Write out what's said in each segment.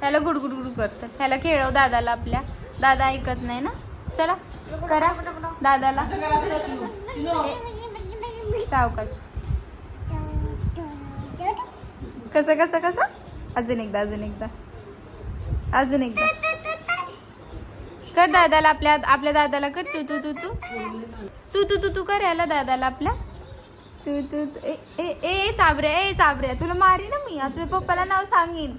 ह्याला गुडगुड गुड कर. चल ह्याला खेळव दादाला आपल्या. दादा ऐकत नाही ना? चला करा. दादाला. सावकाश. कसं कसं कसं? अजून एकदा अजून एकदा. अजून एकदा. कर दादाला आपल्या आपल्या दादाला कर. तू तू तू तू. तू तू तू तू कर याला दादाला आपल्या. तू तू तू- ए ए ए चाबऱ्या ए चाबऱ्या तुला मारी ना मी. आता तुझ्या पप्पाला नाव सांगेन.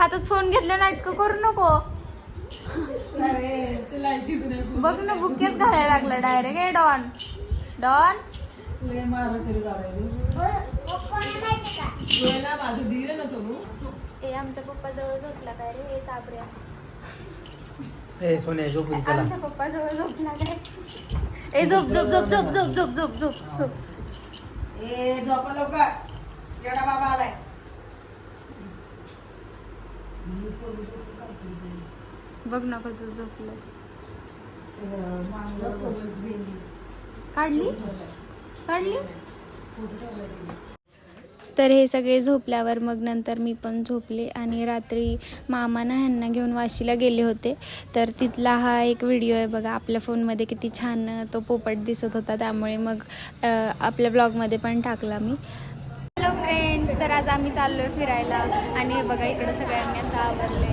हातात फोन घेतलं नाटकं करू नको. बघ ना बुकेच घालायला लागला डायरेक्ट ए डॉन. डॉन? ए आमच्या पप्पा जवळ झोपला काय रे? ए चाबऱ्या. ए चला. आमच्या पप्पा जवळ झोपला काय? ए झोप झोप झोप झोप झोप झोप झोप झोप झोप. ए झोपा लवकर. येडा बाबा आलाय. बघ ना कसं झोपलं काढली? काढली? तर हे सगळे झोपल्यावर मग नंतर मी पण झोपले आणि रात्री मामानं ह्यांना घेऊन वाशीला गेले होते. तर तिथला हा एक व्हिडिओ आहे बघा आपल्या फोनमध्ये किती छान तो पोपट दिसत होता त्यामुळे मग आपल्या ब्लॉगमध्ये पण टाकला मी. हॅलो फ्रेंड तर आज आम्ही चाललो आहे फिरायला आणि हे बघा इकडं सगळ्यांनी असं आवरलं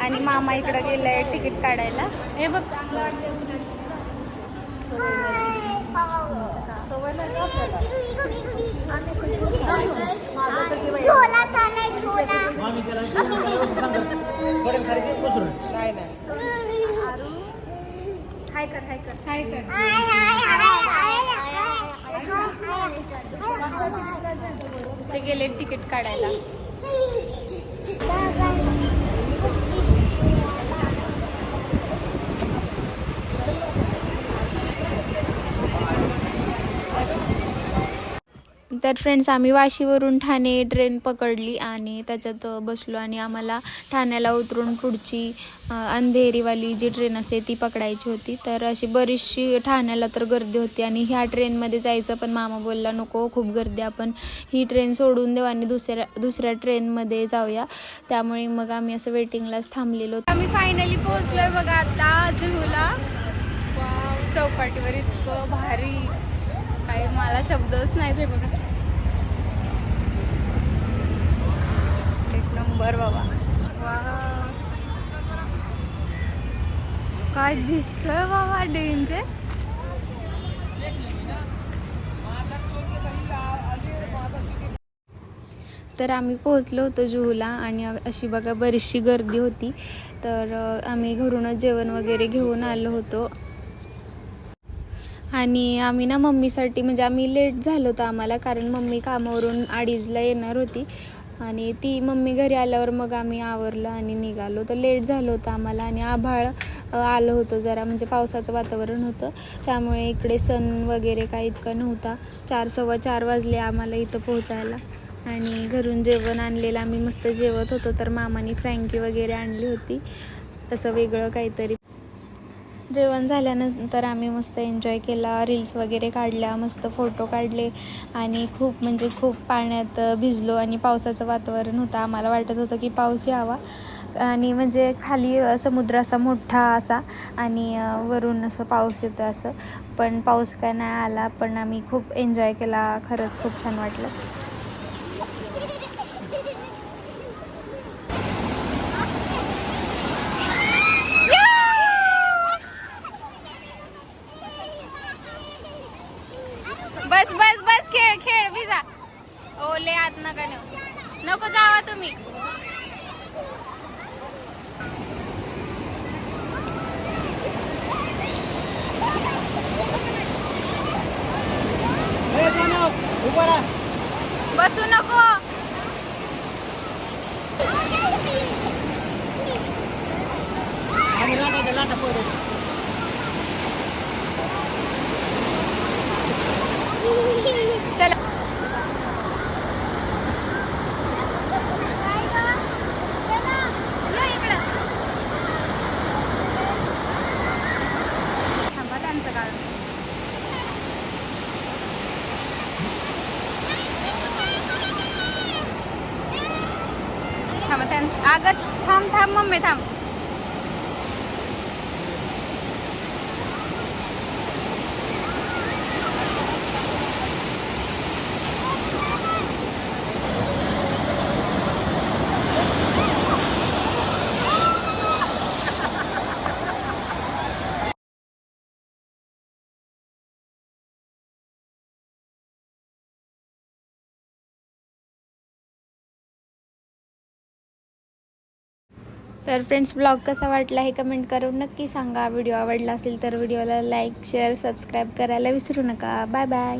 आणि मामा इकडं गेलं आहे तिकीट काढायला हे बघ झोला चालाय हाय कर हाय कर हाय कर हाय हाय गेले तिकीट काढायला. तर फ्रेंड्स आम्ही वाशीवरून ठाणे ट्रेन पकडली आणि त्याच्यात बसलो आणि आम्हाला ठाण्याला उतरून पुढची अंधेरीवाली जी ट्रेन असते ती पकडायची होती. तर अशी बरीचशी ठाण्याला तर गर्दी होती आणि ह्या ट्रेनमध्ये जायचं पण मामा बोलला नको खूप गर्दी आपण ही ट्रेन सोडून देऊ आणि दुसऱ्या दुसऱ्या ट्रेनमध्ये जाऊया. त्यामुळे मग आम्ही असं वेटिंगलाच थांबलेलो आम्ही फायनली पोहोचलोय बघा आता जुहूला. चौपाटीवर इतकं भारी. काही मला शब्दच नाही ते बघा एक नंबर बाबा. काय दिसतंय बाबा डेंजर? तर आम्ही पोहोचलो होतो जुहूला आणि अशी बघा बरीचशी गर्दी होती. तर आम्ही घरूनच जेवण वगैरे घेऊन आलो होतो. आणि आम्ही ना मम्मीसाठी म्हणजे आम्ही लेट झालो होतं आम्हाला कारण मम्मी कामावरून अडीचला येणार होती. आणि ती मम्मी घरी आल्यावर मग आम्ही आवरलं आणि निघालो. तर लेट झालं होतं आम्हाला आणि आभाळ आलं होतं जरा म्हणजे पावसाचं वातावरण होतं. त्यामुळे इकडे सण वगैरे काही इतका नव्हता. चार सव्वा चार वाजले आम्हाला इथं पोहोचायला. आणि घरून जेवण आणलेलं आम्ही मस्त जेवत होतो. तर मामाने फ्रँकी वगैरे आणली होती. तसं वेगळं काहीतरी जेवण झाल्यानंतर आम्ही मस्त एन्जॉय केला. रील्स वगैरे काढल्या मस्त फोटो काढले आणि खूप म्हणजे खूप पाण्यात भिजलो आणि पावसाचं वातावरण होतं. आम्हाला वाटत होतं की पाऊस यावा आणि म्हणजे खाली समुद्र असा मोठा असा आणि वरून असं पाऊस येतं असं. पण पाऊस काय नाही आला पण आम्ही खूप एन्जॉय केला. खरंच खूप छान वाटलं. बस बस बस खेळ खेळ विजा ओले आत नका नेऊ. नको जावा तुम्ही. बसू नको चला या इकडं. थांबा त्यांचं काढून थांबा त्यां अगं थांब थांब मम्मी थांब. तर फ्रेंड्स ब्लॉग कसा वाटला हे कमेंट करून नक्की सांगा. व्हिडिओ आवडला असेल तर व्हिडिओला लाईक शेअर सबस्क्राईब करायला विसरू नका. Bye bye.